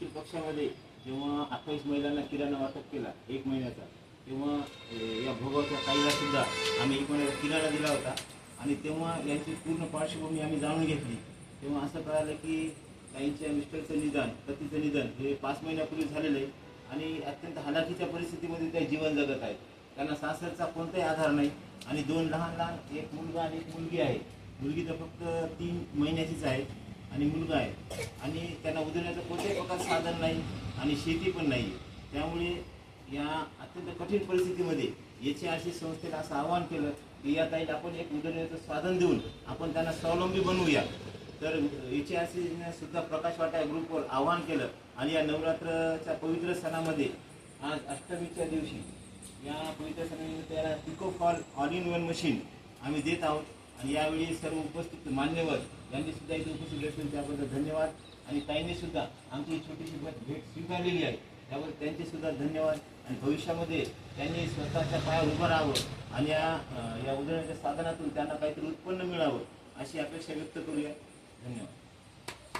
निश्चित पक्षामध्ये जेव्हा अठ्ठावीस महिलांना किराणा वाटप केला एक महिन्याचा तेव्हा या भोगावच्या ताईला सुद्धा आम्ही एक महिन्याचा किराणा दिला होता. आणि तेव्हा यांची पूर्ण पार्श्वभूमी आम्ही जाणून घेतली. तेव्हा असं कळालं की ताईंच्या मिस्टरचं निदान पतीचं निधन हे पाच महिन्यापूर्वी झालेलं आहे. आणि अत्यंत हलाखीच्या परिस्थितीमध्ये त्या जीवन जगत आहेत. त्यांना सासरचा कोणताही आधार नाही. आणि दोन लहान लहान एक मुलगा आणि एक मुलगी आहे. मुलगी तर फक्त तीन महिन्याचीच आहे आणि मुलगा आहे. आणि त्यांना उदरण्याचा कोण साधन नाही आणि शेती पण नाही त्यामुळे या अत्यंत कठीण परिस्थितीमध्ये एच अशी संस्थेला असं आवाहन केलं की या ताईला आपण एक उदरण्याचं साधन देऊन आपण त्यांना स्वावलंबी बनवूया. तर एच सुद्धा प्रकाश वाटा या ग्रुपवर आवाहन केलं आणि या नवरात्रच्या पवित्र सणामध्ये आज अष्टमीच्या दिवशी या पवित्र सणानिमित्त याला pico fall all in one machine आम्ही देत आहोत. आणि यावेळी सर्व उपस्थित मान्यवर यांनी सुद्धा इथे उपस्थित असून त्याबद्दल धन्यवाद. आणि ताईंनी सुद्धा आमची ही छोटीशी भेट भेट स्वीकारलेली आहे. त्याबद्दल त्यांचे सुद्धा धन्यवाद. आणि भविष्यामध्ये त्यांनी स्वतःच्या पायावर उभं राहावं आणि या या उदाहरणाच्या साधनातून त्यांना काहीतरी उत्पन्न मिळावं अशी अपेक्षा व्यक्त करूया. धन्यवाद.